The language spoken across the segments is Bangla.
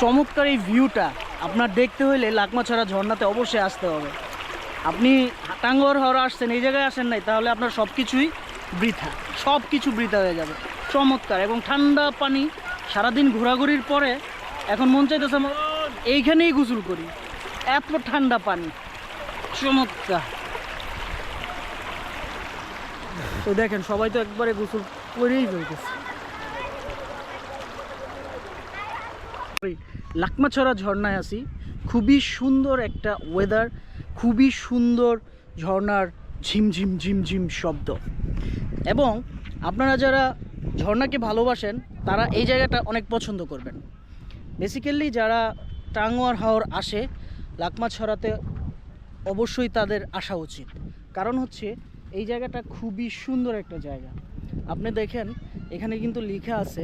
চমৎকার এই ভিউটা আপনার দেখতে হইলে লাকমাছড়া ঝর্ণাতে অবশ্যই আসতে হবে। আপনি টাঙ্গর হওয়ার আসছেন, এই জায়গায় আসেন নাই, তাহলে আপনার সব কিছুই বৃথা। সব কিছু বৃথা হয়ে যাবে। চমৎকার এবং ঠান্ডা পানি, সারাদিন ঘোরাঘুরির পরে এখন মন চাইতেছে এইখানেই গোসল করি। এত ঠান্ডা পানি। চমৎকার। তো দেখেন, সবাই তো একবারে গোসল করেই ফেলতেছে। লাকমাছড়া ঝর্ণায় আছি। খুবই সুন্দর একটা ওয়েদার খুবই সুন্দর ঝর্ণার ঝিমঝিম ঝিমঝিম শব্দ। এবং আপনারা যারা ঝর্ণাকে ভালোবাসেন, তারা এই জায়গাটা অনেক পছন্দ করবেন। বেসিক্যালি যারা টাঙ্গুয়ার হাওর আসে, লাকমাছড়াতে অবশ্যই তাদের আসা উচিত। কারণ হচ্ছে, এই জায়গাটা খুবই সুন্দর একটা জায়গা। আপনি দেখেন, এখানে কিন্তু লেখা আছে,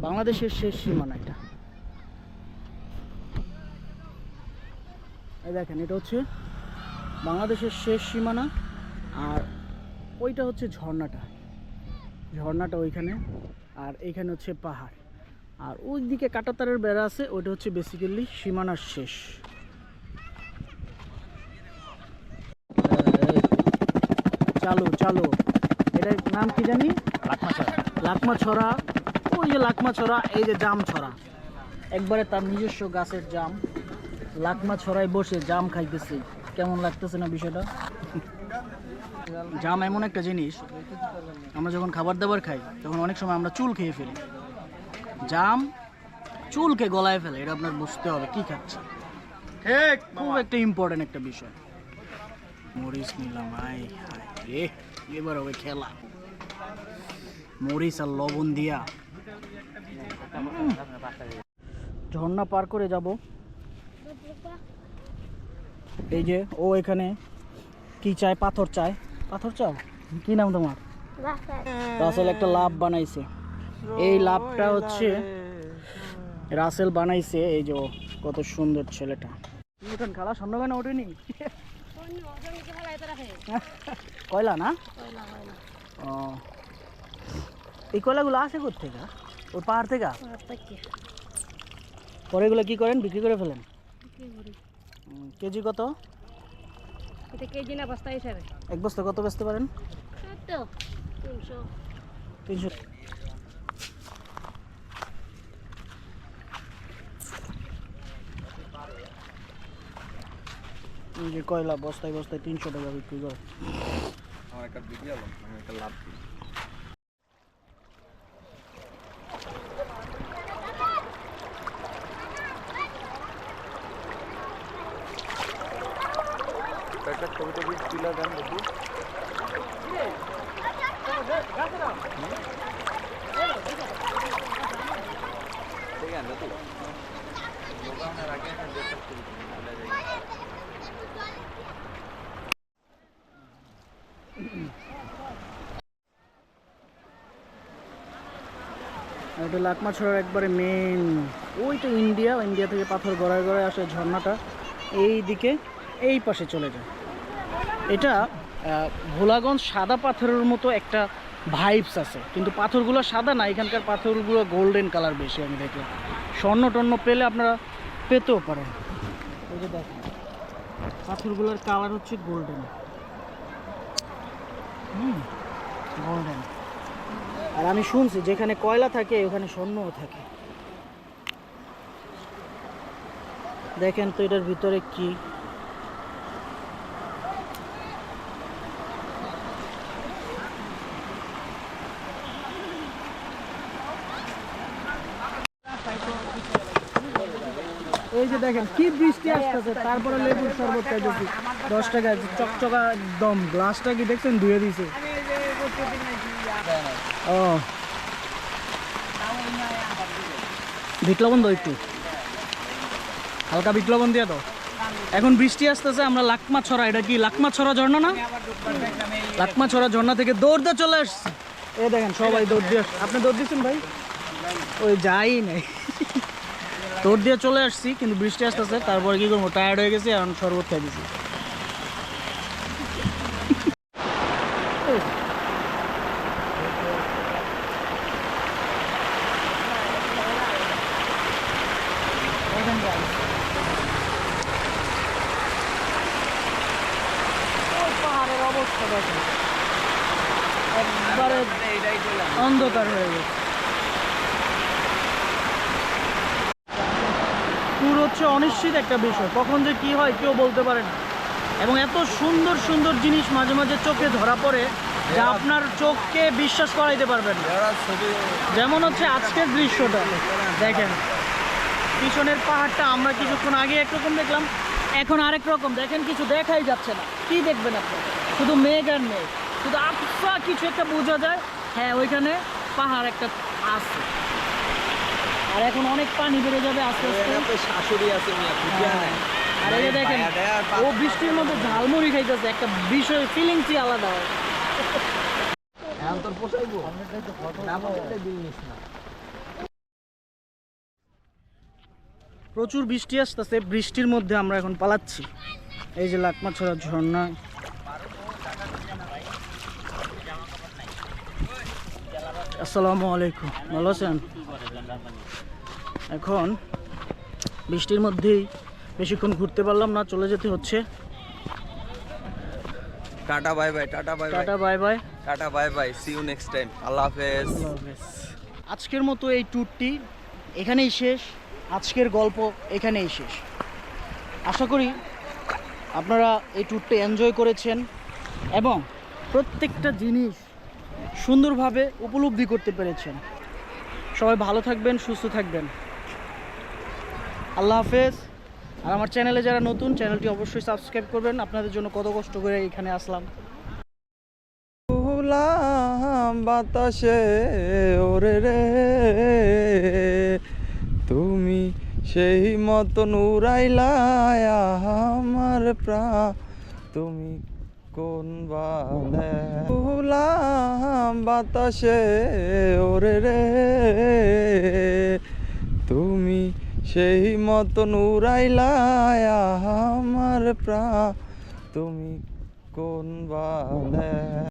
বাংলাদেশের শেষ সীমানা এটা। এই দেখেন এটা হচ্ছে বাংলাদেশের শেষ সীমানা আর ওইটা হচ্ছে ঝর্ণাটা। ঝর্ণাটা ওইখানে আর এইখানে হচ্ছে পাহাড়। আর ওই দিকে কাটাতারের বেড়া আছে ওইটা হচ্ছে বেসিক্যালি সীমানার শেষ। চালু চালু। এটার নাম কি জানি? লাকমা ছড়া ওই যে লাকমা ছড়া এই যে জাম ছড়া একবারে তার নিজস্ব গাছের জাম। লাকমা ছড়ায় বসে জাম খাইতেছে। কেমন লাগতেছে না বিষয়টা? জাম এমন একটা জিনিস আমরা যখন খাবার দাবার খাই তখন অনেক সময় আমরা চুল খেয়ে ফেলি। জাম চুলকে গলায় ফেলে এটা আপনার বুঝতে হবে কি খাচ্ছে? ঠিক খুব একটা ইম্পর্টেন্ট একটা বিষয়। মরিচ নিলাম আই রে এবার হবে খেলা। মরিচ আর লবণ দিয়া। ঝর্ণা পার করে যাব। এই যে ও এখানে কি চায়? পাথর চায়। পাথর চাও? কি নাম তোমার? রাসেল একটা লাভ বানাইছে। এই লাভটা হচ্ছে রাসেল বানাইছে। এই যে কত সুন্দর ছেলেটা। খালা ওঠেনি? কয়লা না? ও। এই কয়লাগুলো আসে কোথেকে ওই পাহাড় থেকে। পরে এগুলো কি করেন? বিক্রি করে ফেলেন? কেজি কত? এটা কেজি না বস্তা হিসাবে। এক বস্তা কত বেচতে পারেন? তো তিনশো। তিনশো। এই যে কয়লা বস্তায় বস্তায় তিনশো টাকা বিক্রি করে। আমার একটা ভিডিও আমি একটা লাভ দিই একটা এটা লাকমা ছড়ার একবারে মেন ওই তো ইন্ডিয়া ইন্ডিয়া থেকে পাথর গড়ায় গড়ায় আসে ঝর্ণাটা। এই দিকে এই পাশে চলে যায়। এটা ভোলাগঞ্জ সাদা পাথরের মতো একটা ভাইবস আছে। কিন্তু পাথরগুলো সাদা না, এখানকার পাথরগুলো গোল্ডেন কালার বেশি আমি দেখলাম। স্বর্ণ টর্ণ পেলে আপনারা পেতেও পারেন। দেখেন, পাথরগুলোর কালার হচ্ছে গোল্ডেন হুম গোল্ডেন আর আমি শুনছি, যেখানে কয়লা থাকে, ওখানে স্বর্ণও থাকে। দেখেন তো এটার ভিতরে কি এই যে দেখেন, কি বৃষ্টি আসতেছে, তারপরে লেবুর শরবত খাইতেছি। দশ টাকা চকচকা একদম গ্লাসটা কি দেখছেন? ধুয়ে দিছে। ও। বিট লবণ দাও একটু। হালকা বিপ্লবন দিয়ে দাও। এখন বৃষ্টি আসতেছে, আমরা লাকমা ছড়া, এটা কি লাকমা ছড়া ঝর্ণা না? লাকমা ছড়া ঝর্ণা থেকে দৌড় দিয়ে চলে আসছি। এ দেখেন, সবাই দৌড় দিয়ে। আপনি দৌড় দিচ্ছেন ভাই? ওই যাই নাই। তোর দিয়ে চলে আসছি কিন্তু বৃষ্টি আসতেছে তারপরে কি করব? টায়ার্ড হয়ে গেছি এখন শরবত খাই দিছি। মানে অন্ধকার হয়ে গেছে। হচ্ছে অনিশ্চিত একটা বিষয়। কখন যে কি হয় কেউ বলতে পারে না। এবং এত সুন্দর সুন্দর জিনিস মাঝে মাঝে চোখে ধরা পড়ে যা আপনার চোখকে বিশ্বাস করাইতে পারবেন না। যেমন হচ্ছে আজকের দৃশ্যটা দেখেন। পিছনের পাহাড়টা আমরা কিছুক্ষণ আগে একরকম দেখলাম এখন আরেক রকম। দেখেন কিছু দেখাই যাচ্ছে না। কি দেখবেন আপনি? শুধু মেঘ আর মেঘ। শুধু আফসা কিছু একটা বোঝা যায়। হ্যাঁ ওইখানে পাহাড় একটা আছে। আর এখন অনেক পানি বেড়ে যাবে আস্তে আস্তে। শাশুড়ি আছে হ্যাঁ। আর এই দেখেন ও বৃষ্টির মধ্যে ঝালমুড়ি খাইতেছে একটা বিষয় ফিলিংসই আলাদা হয়। এখন তোর পোষাইবো? না নিস না। প্রচুর বৃষ্টি আসতেছে বৃষ্টির মধ্যে আমরা এখন পালাচ্ছি। এই যে লাকমাছড়া ঝর্ণা। আসসালামু আলাইকুম ভালো আছেন? এখন বৃষ্টির মধ্যেই বেশিক্ষণ ঘুরতে পারলাম না চলে যেতে হচ্ছে। Tata bye bye tata bye tata bye. Bye tata bye bye see you next time আল্লাহ হাফেজ। আজকের মতো এই ট্যুরটি এখানেই শেষ আজকের গল্প এখানেই শেষ। আশা করি আপনারা এই ট্যুরটি এনজয় করেছেন এবং প্রত্যেকটা জিনিস সুন্দরভাবে উপলব্ধি করতে পেরেছেন। সবাই ভালো থাকবেন, সুস্থ থাকবেন। আল্লাহ হাফেজ। আর আমার চ্যানেলে যারা নতুন, চ্যানেলটি অবশ্যই সাবস্ক্রাইব করবেন। আপনাদের জন্য কত কষ্ট করে এখানে আসলাম। বাতাসে, ওরে রে। তুমি সেই মতন উড়াইলা আমার প্রাণ। তুমি কোন বাঁধে? উলাম বাতাসে, ওরে রে। তুমি সেই মতন উড়াইলা আমার প্রা তুমি কোন বালে